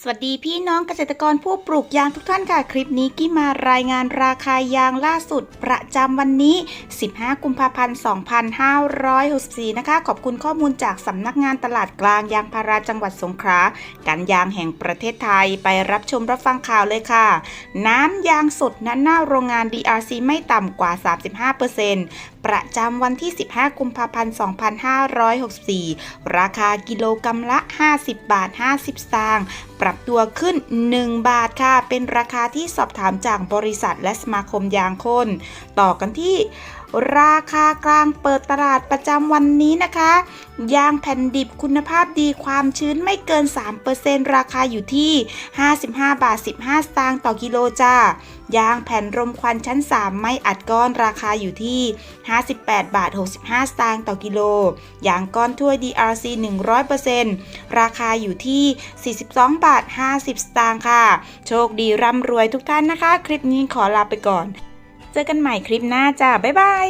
สวัสดีพี่น้องเกษตรกรผู้ปลูกยางทุกท่านค่ะ คลิปนี้กี้มารายงานราคายางล่าสุดประจำวันนี้ 15 กุมภาพันธ์ 2564 นะคะ ขอบคุณข้อมูลจากสำนักงานตลาดกลางยางพาราจังหวัดสงขลาการยางแห่งประเทศไทยไปรับชมรับฟังข่าวเลยค่ะ น้ำยางสดณหน้าโรงงาน DRC ไม่ต่ำกว่า 35% ประจำวันที่ 15 กุมภาพันธ์ 2564 ราคากิโลกรรัมละ 50 บาท 50สตางค์ปรับตัวขึ้น 1 บาทค่ะ เป็นราคาที่สอบถามจากบริษัทและสมาคมยางคน ต่อกันที่ราคากลางเปิดตลาดประจำวันนี้นะคะ ยางแผ่นดิบคุณภาพดีความชื้นไม่เกิน 3%ราคาอยู่ที่ 55 บาท 15 สตางค์ต่อกิโลจ้ายางแผ่นรมควันชั้น 3 ไม่อัดก้อนราคาอยู่ที่ 58 บาท 65 สตางค์ต่อกิโล ยางก้อนถ้วย DRC 100%ราคาอยู่ที่ 42 บาท 50 สตางค์ค่ะ โชคดีร่ำรวยทุกท่านนะคะ คลิปนี้ขอลาไปก่อน เจอกันใหม่คลิปหน้าจ้าบ๊ายบาย